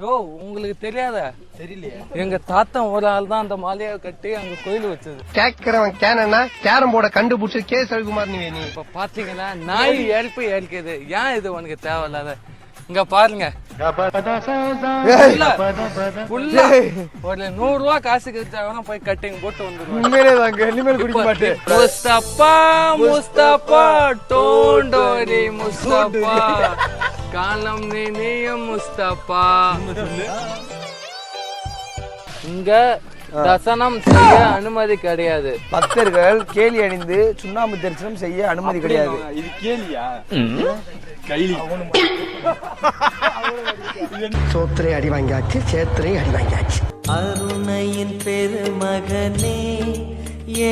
யோ உங்களுக்கு தெரியாத? தெரியலையே. எங்க தாத்தா ஒரு ஆள் தான் அந்த மாலையை கட்டி அங்க கோயில் வச்சது. கேக்குறவன் கேனா கேரம் போர்டை கண்டுபிடிச்சு கே. ரவிக்குமார் நீ நீ. இப்ப பாத்தீங்களா நாய் ஏழ்ப்பு ஏழ்க்குது ஏன் இது உனக்கு தேவையில்லாத? இங்க பாருங்க. ஒரு நூறு ரூபா காசு கிடைச்சாங்கன்னா போய் கட்டிங் போட்டு வந்துருவாங்க உண்மையிலே தாங்க இனிமேல் குடிக்க மாட்டேன். முஸ்தபா முஸ்தபா டோண்டோரி முஸ்தபா. காலம் நீயும் முஸ்தபா. இங்க தசனம் செய்ய அனுமதி கிடையாது. பக்தர்கள் கேலி அணிந்து சுண்ணாம்பு தரிசனம் செய்ய அனுமதி கிடையாது. இது கேலியா? கைலி. சோத்திரை அடி வாங்கியாச்சு சேத்திரை அடி வாங்கியாச்சு. அருணையின் பெருமகனே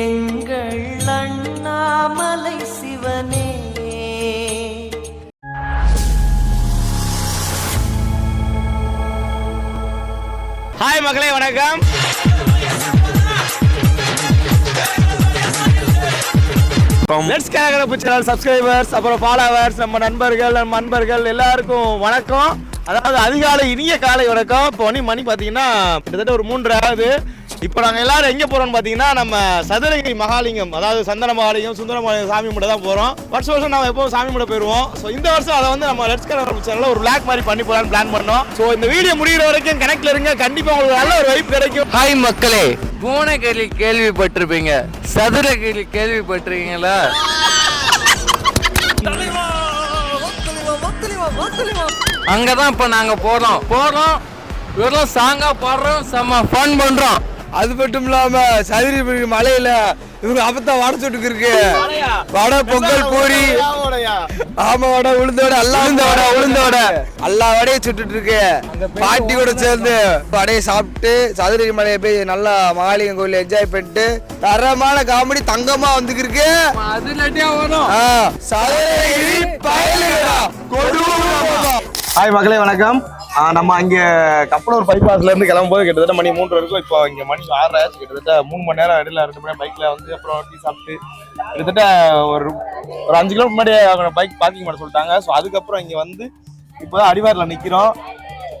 எங்கள் அண்ணாமலை சிவனே. ஹாய் மக்களே வணக்கம். லெட்ஸ் கேரகரப்பு சேனல் சப்ஸ்கிரைபர்ஸ் அப்புறம் ஃபாலோவர்ஸ் நம்ம நண்பர்கள் நம்ம நண்பர்கள் எல்லாருக்கும் வணக்கம். அதாவது அதிகாலை இனிய காலை வணக்கம். இப்போ மணி மணி பார்த்தீங்கன்னா கிட்டத்தட்ட ஒரு மூன்று ஆகுது. இப்போ நாங்கள் எல்லாரும் எங்கே போகிறோம்னு பார்த்தீங்கன்னா நம்ம சதுரகிரி மகாலிங்கம் அதாவது சந்தன மகாலிங்கம் சுந்தர மகாலிங்கம் சாமி கும்பிட தான் போகிறோம் வருஷம் வருஷம் நம்ம எப்பவும் சாமி கும்பிட போயிடுவோம் ஸோ இந்த வருஷம் அதை வந்து நம்ம லெட்ஸ் கேரகரப்பு சேனலில் ஒரு பிளாக் மாதிரி பண்ணி போகலான்னு பிளான் பண்ணோம். ஸோ இந்த வீடியோ முடிகிற வரைக்கும் கனெக்ட்ல இருங்க. கண்டிப்பாக உங்களுக்கு நல்ல ஒரு வைப் கிடைக்கும். ஹாய் மக்களே பூனைக்கிளி கேள்விப்பட்டிருப்பீங்க. சதுரகிளி கேள்விப்பட்டிருக்கீங்களா? அங்கதான் இப்ப நாங்க போறோம். போறோம். வெறும் சாங்கா பாடுறோம். செம்ம ஃபன் பண்றோம். அது மட்டும் இல்லாம சதுரி மலையில இவங்க அப்பத்தான் வடை சுட்டுக்கு இருக்கு. வடை பொங்கல் பூரி. ஆமா வடை உளுந்த வடை. எல்லாம் உளுந்த வடை உளுந்த வடை. எல்லா வடையும் சுட்டுட்டு இருக்கு. பாட்டி கூட சேர்ந்து வடையை சாப்பிட்டு சதுரகிரி மலையை போய் நல்லா மகாலிங்கம் கோயில் என்ஜாய் பண்ணிட்டு தரமான காமெடி தங்கமா வந்துருக்கு சதுரகிரி பயலுடா ஹாய் மக்களே வணக்கம். நம்ம அங்கே கப்பலூர் பைபாஸ்ல இருந்து கிளம்பும்போது கிட்டத்தட்ட மணி மூன்று இருக்கும் இப்போ இங்கே மணி ஆறரை ஆச்சு. கிட்டத்தட்ட மூணு மணி நேரம் இடையில ரெண்டு மணி பைக்ல வந்து அப்புறம் டீ சாப்பிட்டு கிட்டத்தட்ட ஒரு ஒரு அஞ்சு கிலோ முன்னாடி பைக் பார்க்கிங் பண்ண சொல்லிட்டாங்க. ஸோ அதுக்கப்புறம் இங்கே வந்து இப்போதான் அடிவாரில் நிற்கிறோம்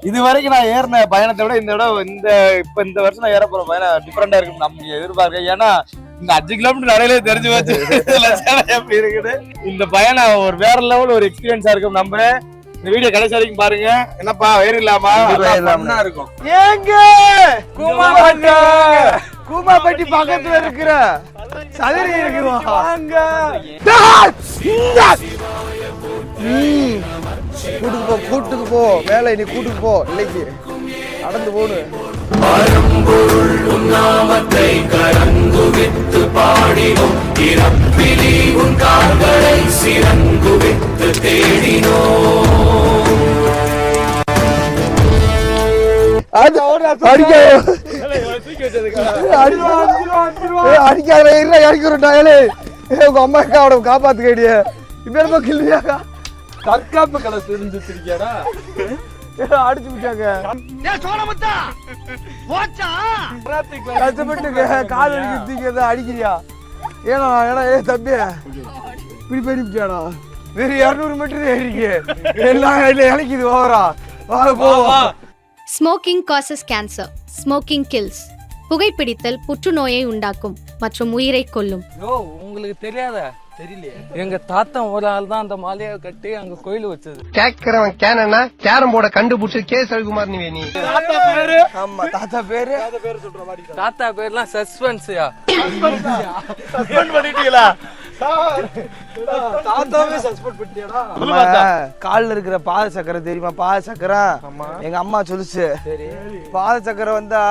இது வரைக்கும் நான் ஏறின பயணத்தை விட இந்த விட இந்த இப்போ இந்த வருஷம் நான் ஏற போகிற பயணம் டிஃப்ரெண்டாக இருக்குன்னு நம்ம எதிர்பார்க்க ஏன்னா இந்த அஞ்சு கிலோமீட்டர் நிறைய தெரிஞ்சு வச்சு எப்படி இருக்குது? இந்த பயணம் ஒரு வேற லெவல் ஒரு எக்ஸ்பீரியன்ஸாக இருக்கும். நம்புறேன் இந்த வீடியோ கடைசி வரைக்கும் பாருங்க. என்னப்பா வேறு இல்லாமா? இருக்கும். ஏங்க! கூமாப்பட்டி கூமாப்பட்டி பக்கத்துல இருக்கிற சதுரி இருக்குவா வாங்க. கூட்டுக்கு போ கூட்டுக்கு போ. மேல நீ கூட்டுக்கு போ. இல்லைக்கு. நடந்து போடு. அது அடிக்க அடிக்காத இருடா அடிக்கிறோம்டா ஏலே உங்க அம்மா அக்கா அவட காப்பாத்து கேடிய இப்ப என்ன கிள்ளியாக்கா தற்காப்பு கலை தெரிஞ்சு வச்சிருக்கியாடா அடிச்சு விட்டாங்க. கஷ்டப்பட்டு கால் அடிக்கிறதுக்கு அடிக்கிறியா? ஏனா ஏனா ஏ தம்பி. இப்படி போயிடுச்சாடா வேற இரநூறு மீட்டர் ஏறிக்கு எல்லாம் இலைக்குது ஓவரா. வா போ. Smoking causes cancer smoking kills புகைப்பிடித்தல் புற்றுநோயை உண்டாக்கும் மற்றும் உயிரை கொல்லும். யோ உங்களுக்கு தெரியாத? எங்க தாத்தா ஒரு ஆள் தான் அந்த மாலையை கட்டி அங்க கோயில் வச்சது. கேக்குறவன் கேனா கேரம் போர்டை கண்டுபிடிச்சு கே ரவிக்குமார் நீ நீ. ஆமா தாத்தா பேரு? தாத்தா பேர்லாம் சஸ்பென்ஸ்யா? தாத்தாவே சஸ்பெண்ட் பண்ணிட்டியாடா? கால்ல இருக்கிற பாத சக்கரை தெரியுமா? பாத சக்கரை? எங்க அம்மா சொல்லுச்சு. பாத சக்கரை வந்தா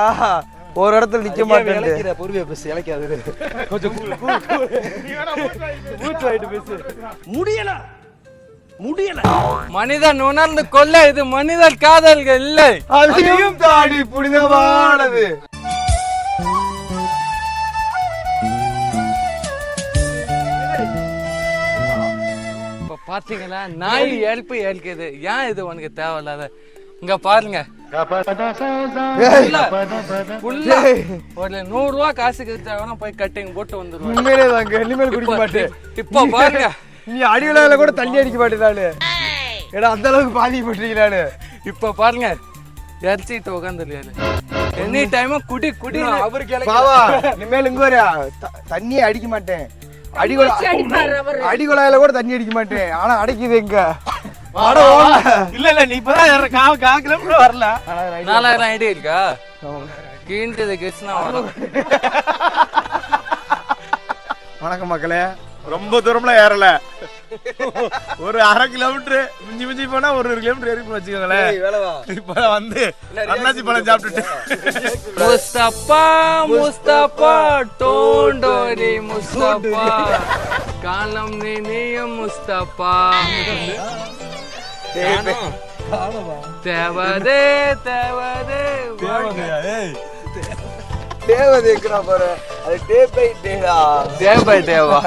ஒரு இடத்துல நிக்க மாட்டேன் பொறுமையா பேசு இழைக்காது மனிதன் உணர்ந்து கொள்ள இது மனிதர் காதல்கள் இல்லை. அதையும் தாடி புனிதமானது. இப்ப பாத்தீங்களா? நாய் ஏழ்ப்பு ஏழ்க்குது. ஏன் இது உனக்கு தேவையில்லாத இங்க பாருங்க ஒரு நூறு ரூபா காசு கிடைச்சாங்கன்னா போய் கட்டிங் போட்டு வந்துருவாங்க உண்மையிலே தாங்க இனிமேல் குடிக்க மாட்டேன் இப்போ பாருங்க நீ அடிவிழால கூட தண்ணி அடிக்க மாட்டேன் நானு ஏடா அந்த அளவுக்கு பாதிக்கப்பட்டிருக்கிறானு இப்போ பாருங்க இறச்சிட்டு உட்காந்துருக்காரு எனி டைமும் குடி குடி பாவா இனிமேல் இங்க வர தண்ணியே அடிக்க மாட்டேன் அடிகுழா அடிகுழாயில கூட தண்ணி அடிக்க மாட்டேன் ஆனா அடைக்குது எங்க. இல்ல இல்ல நீ இப்பதான் கா கா கிலோமீட்டர் வரல. நாலாயிரம் ஐடி இருக்கா? கீண்டது கிருஷ்ணா வணக்கம் மக்களே. ரொம்ப தூரம்லாம் ஏறல. ஒரு அரை கிலோமீட்டர் மிஞ்சி மிஞ்சி போனா ஒரு ஒரு கிலோமீட்டர் ஏறி வச்சுக்கோங்களேன். இப்ப வந்து அண்ணாச்சி பழம் சாப்பிட்டுட்டு. முஸ்தபா முஸ்தபா டோண்டோரி முஸ்தபா. காலம் நீ நீயும் முஸ்தபா. தேவதே. தேவதே தேவதேக்குறா பாரு அது டே பை டேடா தேவ தேவா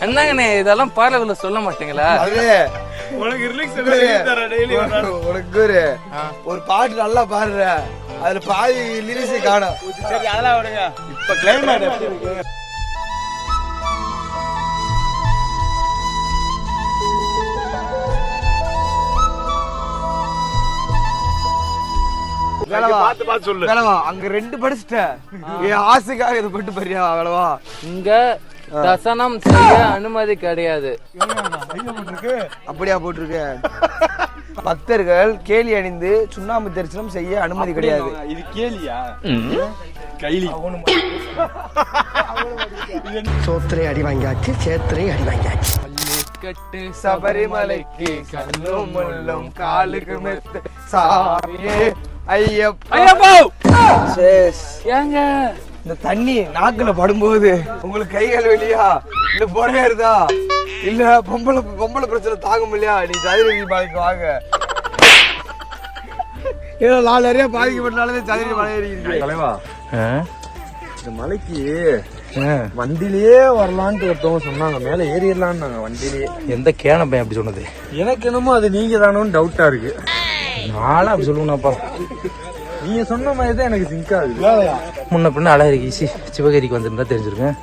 என்னங்கண்ணே இதெல்லாம் பாடல்களை சொல்ல மாட்டீங்களா? அது. உனக்கு ரிலாக்ஸ் டெய்லி உனக்கு ஒரு ஒரு பாட்டு நல்லா பாடுற. அதுல பாதி லிரிக்ஸை காணும். சரி அதெல்லாம் விடுங்க. இப்ப கிளைமேட் பார்த்து பார்த்து சொல்லு. வேலவா அங்க ரெண்டு படிச்சுட்ட. என் ஆசைக்காக இதை போட்டு பரியா வேலவா? இங்க தசனம் செய்ய அனுமதி கிடையாது. அப்படியா போட்டிருக்க? பக்தர்கள் கேலி அணிந்து சுண்ணாம்பு தரிசனம் செய்ய அனுமதி கிடையாது. இது கேலியா? கைலி. சோத்திரை அடி வாங்கியாச்சு சேத்திரை அடி வாங்கியாச்சு. கட்டு சபரிமலைக்கு கல்லும் முள்ளும் காலுக்கு மெத்த. சாமியே ஐயப்பா. ஐயப்போ! சேஸ். ஏங்க? இந்த தண்ணி நாக்குல படும்போது உங்களுக்கு கை கால் வெளியா இல்ல புறையறதா இல்ல பொம்பளை பொம்பளை பிரச்சனை தாங்க முடியலையா நீ சதுரடி பாதிக்கு வாங்க. ஏதோ நாலு நிறைய பாதிக்கப்பட்டனாலே சதுரடி மலை ஏறிக்கிறீங்க தலைவா. இந்த மலைக்கு வண்டிலேயே வரலான்ட்டு ஒருத்தவங்க சொன்னாங்க மேல ஏறிடலான்னு வண்டிலேயே எந்த கேன பையன் அப்படி சொன்னது? எனக்கு என்னமோ அது நீங்க தானோன்னு டவுட்டா இருக்கு. நானும் அப்படி சொல்லுவேனாப்பா. நீங்க சொன்ன மாதிரி தான் எனக்கு சிங்க் ஆகுது. முன்ன பின்ன அழகரிக்கு சி சிவகிரிக்கு வந்திருந்தா தெரிஞ்சிருக்கேன்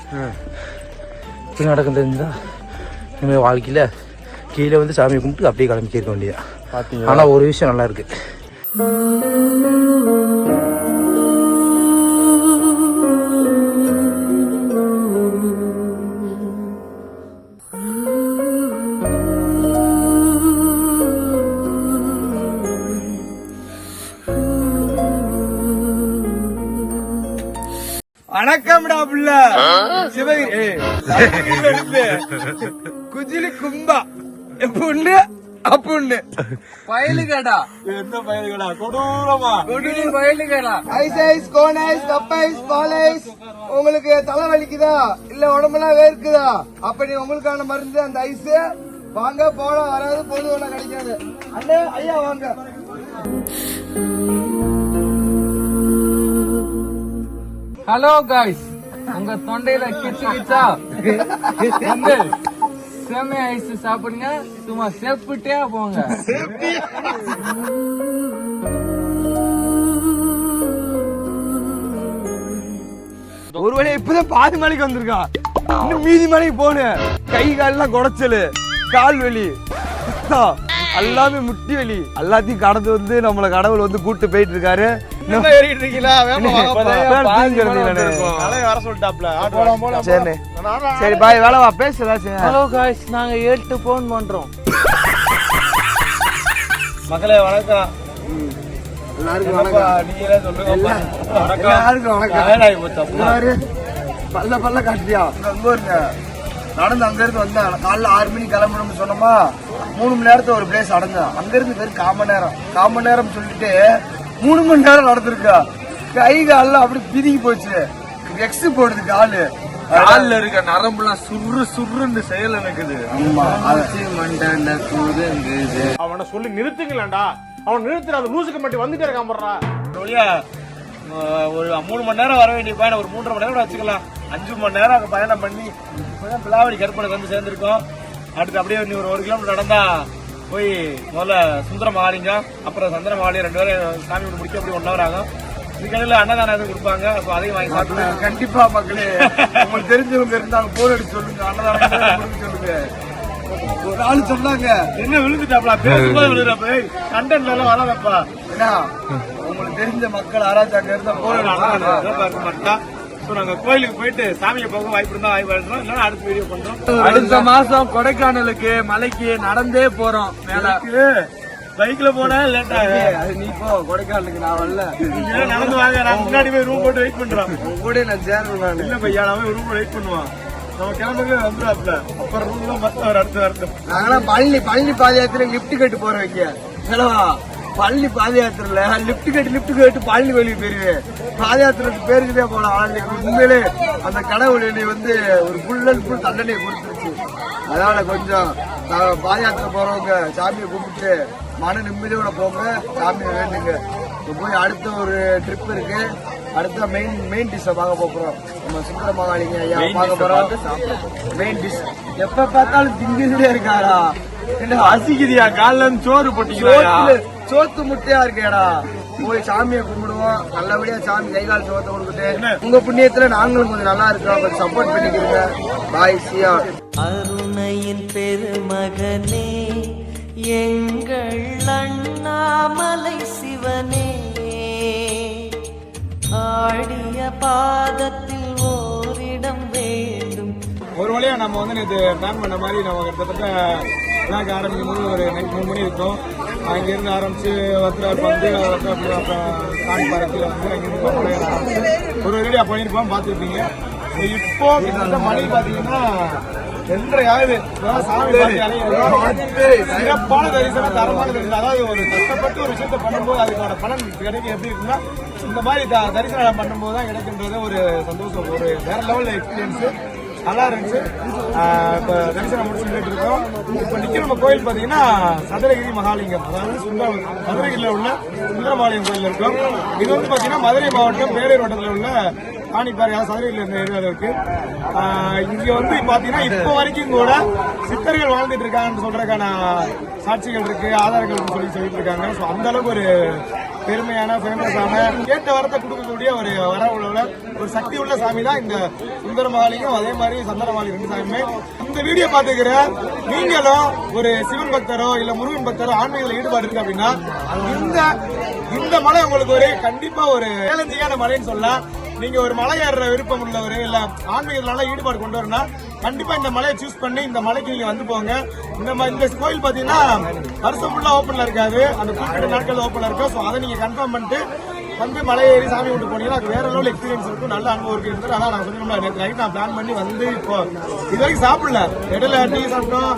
இப்படி நடக்கும் தெரிஞ்சா இனிமேல் வாழ்க்கையில கீழே வந்து சாமியை கும்பிட்டு அப்படியே கிளம்பி இருக்க வேண்டியதா ஆனா ஒரு விஷயம் நல்லா இருக்கு. வணக்கம்டா புள்ள. சிவகிரி குஜிலி கும்பா. எப்புண்டு அப்புண்டு பயலுகடா. எந்த பயிர்களா கொடூரமா? குடி பயலுகடா. Ice ice cone ice cup ice பால் ஐஸ். உங்களுக்கு தலை வலிக்குதா? இல்ல உடம்பெல்லாம் வேர்க்குதா? அப்ப நீ உங்களுக்கான மருந்து அந்த ஐஸ். வாங்க போனா வராது பொது ஒண்ணா கிடைக்காது. அண்ணே ஐயா வாங்க. ஹலோ காய்ஸ் உங்க தொண்டையில கிச்சு கிச்சா. வந்து செம்மை ஐஸ் சாப்பிடுங்க. சும்மா செப்பிட்டே போங்க. ஒரு வழியா இப்பதான் பாதி மலைக்கு வந்திருக்கா. இன்னும் மீதி மலைக்கு போகணும் கை கால்லாம் குடைச்சலு. கால் வலி. எல்லாமே முட்டி வலி. எல்லாத்தையும் கடந்து வந்து நம்மள கடவுள் வந்து கூட்டு போயிட்டு இருக்காரு. சரி பாய் வேலை வா பேச ஏதாச்சும் ஹலோ காய்ஸ் நாங்க ஏட்டு போன் பண்றோம். மக்களே வணக்கம். எல்லாருக்கும் வணக்கம். நீங்களே சொல்லுங்க எல்லாருக்கும் வணக்கம்? பல்ல பல்ல இருங்க நடந்து அங்க இருந்து வந்தேன் காலைல ஆறு மணிக்கு கிளம்பணும்னு சொன்னோமா மூணு மணி நேரத்துல ஒரு பிளேஸ் அடைஞ்சேன் அங்க இருந்து வெறும் கால் மணி நேரம். கால் மணி நேரம் சொல்லிட்டு மூணு மணி நேரம் நடந்திருக்கா? கை கால்லாம் அப்படி பிதுங்கி போச்சு. எக்ஸ் போடுது காலு கால்ல இருக்க நரம்புலாம் சுர்ரு சுர்ருன்னு செயல் எனக்குது அவனை சொல்லி நிறுத்துங்களேன்டா. அவன் நிறுத்துற அந்த லூசுக்கு மட்டும் வந்துட்டே இருக்கான் போடுறா ஒழியா ஒரு மூணு மணி நேரம் வர வேண்டிய பயணம். ஒரு மூன்றரை மணி நேரம் வச்சுக்கலாம். அஞ்சு மணி நேரம் அங்க பயணம் பண்ணி இப்பதான் பிளாவடி கற்பனைக்கு வந்து சேர்ந்திருக்கோம். அடுத்து அப்படியே ஒரு ஒரு கிலோமீட்டர் நடந்தா போய் முதல்ல சுந்தர மகாலிங்கம் அப்புறம் சந்திர மகாலிங்கம் ரெண்டு பேரும் சாமி முடிக்க அப்படி ஒன் ஹவர் ஆகும் இதுக்கடையில் அன்னதானம் எதுவும் கொடுப்பாங்க அப்போ அதையும் வாங்கி சாப்பிட்டு கண்டிப்பா மக்களே உங்களுக்கு தெரிஞ்சவங்க இருந்தாங்க போர் அடிச்சு சொல்லுங்க அன்னதானம் சொல்லுங்க ஒரு ஆள் சொன்னாங்க என்ன விழுந்துட்டாப்ல பேசும்போது விழுதுறாப்ப கண்டென்ட்ல எல்லாம் வராதப்பா என்ன உங்களுக்கு தெரிஞ்ச மக்கள் ஆராய்ச்சி அங்க இருந்த போற ஸோ கோயிலுக்கு போயிட்டு சாமியை பார்க்க வாய்ப்பு இருந்தா வாய்ப்பு எடுத்துறோம் இல்லைன்னா அடுத்த வீடியோ பண்றோம். அடுத்த மாசம் கொடைக்கானலுக்கு மலைக்கு நடந்தே போறோம் மேல. பைக்ல போனா லேட் ஆகும் அது நீ போ கொடைக்கானலுக்கு நான் வரல. நடந்து வாங்க நான் முன்னாடி போய் ரூம் போட்டு வெயிட் பண்றோம். கூட நான் சேரணும் நான். இல்ல பையா நான் ரூம் வெயிட் பண்ணுவான் நம்ம வந்துடாப்ல அப்புறம் ரூம்ல மத்த ஒரு அடுத்த வரட்டும் நாங்களாம் பழனி பழனி பாத யாத்திரை லிப்ட் கட்டு போற வைக்க ஹலோவா பழனி பாத யாத்திரைல லிப்ட் கட்டு லிப்ட் கட்டு பழனி கோயிலுக்கு போயிருவேன் பாத யாத்திரைக்கு பேருக்குதே போலாம் ஆனா இன்னைக்கு உண்மையிலே அந்த கடவுள் என்னை வந்து ஒரு ஃபுல் அண்ட் ஃபுல் தண்டனை கொடுத்துருச்சு. அதனால கொஞ்சம் நாங்க பாத யாத்திரை போறவங்க சாமியை கும்பிட்டு மன நிம்மதியோட போங்க சாமியை வேண்டுங்க. இப்ப போய் அடுத்த ஒரு ட்ரிப் இருக்கு. அடுத்த மெயின் மெயின் டிஷ்ஷை பார்க்க போறோம். நம்ம சுந்தர மகாலிங்க ஐயா பார்க்க போறோம். மெயின் டிஷ் எப்ப பார்த்தாலும் திங்கிட்டே இருக்காரா? என்ன அசிக்குதியா? காலைல சோறு சோத்துல சோத்து முட்டையா இருக்கேடா. போய் சாமியை கும்பிடுவோம். நல்லபடியா சாமி கை கால் சோத்தை கொடுத்துட்டு உங்க புண்ணியத்துல நாங்களும் கொஞ்சம் நல்லா இருக்கிறோம் கொஞ்சம் சப்போர்ட் பண்ணிக்கிறோங்க. பாய் சியா அருணையின் பெருமகனே எங்கள் அண்ணாமலை சிவனே ஆடிய பாதத்தில் ஓரிடம் வேண்டும். ஒரு வழியா நம்ம வந்து நேற்று பிளான் பண்ண மாதிரி நம்ம கிட்டத்தட்ட விழாக்கு ஆரம்பிக்கும் போது ஒரு நைட் மூணு மணி இருக்கும். அங்கிருந்து ஆரம்பிச்சு வத்திரார் வந்து வத்திரார் அப்புறம் சாமி பாரத்தில் வந்து அங்கிருந்து ஆரம்பிச்சு ஒரு ரெடியா பண்ணியிருப்போம் பார்த்துருப்பீங்க. இப்போ கிட்டத்தட்ட மணி பார்த்தீங்கன்னா ரெண்டரை பார்த்தாலே சிறப்பான தரிசனம் தரமான தரிசனம். அதாவது ஒரு கஷ்டப்பட்டு ஒரு விஷயத்தை பண்ணும்போது அதுக்கான பலன் கிடைக்கும் எப்படி இருக்குன்னா இந்த மாதிரி தரிசனம் பண்ணும்போது தான் கிடைக்கின்றது ஒரு சந்தோஷம் ஒரு வேற லெவல் எக்ஸ்பீரியன்ஸ் நல்லா இருந்துச்சு. இப்போ தரிசனம் முடிச்சுட்டு இருக்கோம் இப்போ நிற்கிற நம்ம கோயில் பார்த்தீங்கன்னா சதுரகிரி மகாலிங்கம். அதாவது சுந்தர மதுரகிரியில் உள்ள சுந்தரமாலயம் கோயில் இருக்கும். இது வந்து பார்த்தீங்கன்னா மதுரை மாவட்டம் பேரூர் வட்டத்தில் உள்ள காணிப்பாறை அதாவது சதுரகிரியில் இருந்த ஏரியாவில் இருக்கு. இங்கே இங்க வந்து பார்த்தீங்கன்னா இப்போ வரைக்கும் கூட சித்தர்கள் வாழ்ந்துட்டு இருக்காங்கன்னு சொல்றதுக்கான சாட்சிகள் இருக்கு ஆதாரங்கள் சொல்லி சொல்லிட்டு இருக்காங்க. ஸோ அந்த அளவுக்கு ஒரு பெருமையான ஃபேமஸான கேட்ட வரத்தை கொடுக்கக்கூடிய ஒரு வர உள்ள ஒரு சக்தி உள்ள சாமி தான் இந்த சுந்தர அதே மாதிரி சந்தனமாலி ரெண்டு சாமியுமே. இந்த வீடியோ பாத்துக்கிற நீங்களும் ஒரு சிவன் பக்தரோ இல்ல முருகன் பக்தரோ ஆன்மீகத்தில் ஈடுபாடு இருக்கு அப்படின்னா இந்த இந்த மலை உங்களுக்கு ஒரு கண்டிப்பா ஒரு சேலஞ்சிங்கான மலைன்னு சொல்லலாம். நீங்க ஒரு மலை ஏறுற விருப்பம் உள்ளவர் இல்ல ஆன்மீகத்துல நல்லா ஈடுபாடு கொண்டு வரணும்னா கண்டிப்பா இந்த மலையை சூஸ் பண்ணி இந்த மலைக்கு நீங்க வந்து போங்க. இந்த இந்த கோயில் பாத்தீங்கன்னா வருஷம் ஃபுல்லா ஓப்பன்ல இருக்காது. அந்த குறிப்பிட்ட நாட்கள் ஓப்பன்ல இருக்கும். ஸோ அதை நீங்க கன்ஃபார்ம் பண்ணிட்டு வந்து மலை ஏறி சாமி விட்டு போனீங்கன்னா அது வேற லெவல் எக்ஸ்பீரியன்ஸ் இருக்கும். நல்ல அனுபவம் இருக்கு. இருந்தது அதான் நான் சொன்னோம்ல நேற்று நைட் நான் பிளான் பண்ணி வந்து இப்போ இது வரைக்கும் சாப்பிடல. இடையில டீ சாப்பிட்டோம்.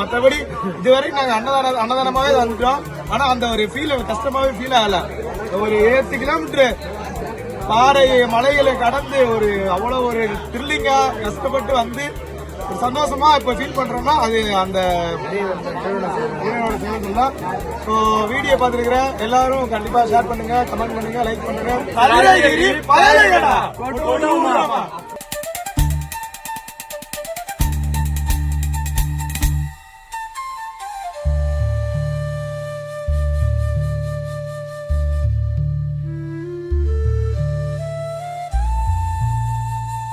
மற்றபடி இதுவரைக்கும் நாங்க அன்னதான அன்னதானமாவே வந்துட்டோம். ஆனா அந்த ஒரு ஃபீல் கஷ்டமாவே ஃபீல் ஆகல. ஒரு எட்டு கிலோமீட்டர் பாறை மலைகளை கடந்து ஒரு அவ்வளவு ஒரு த்ரில்லிங்கா கஷ்டப்பட்டு வந்து ஒரு சந்தோஷமா இப்ப ஃபீல் பண்றோம்னா அது அந்த தான் ஸோ வீடியோ பார்த்துருக்கிற எல்லாரும் கண்டிப்பா ஷேர் பண்ணுங்க கமெண்ட் பண்ணுங்க லைக் பண்ணுங்க.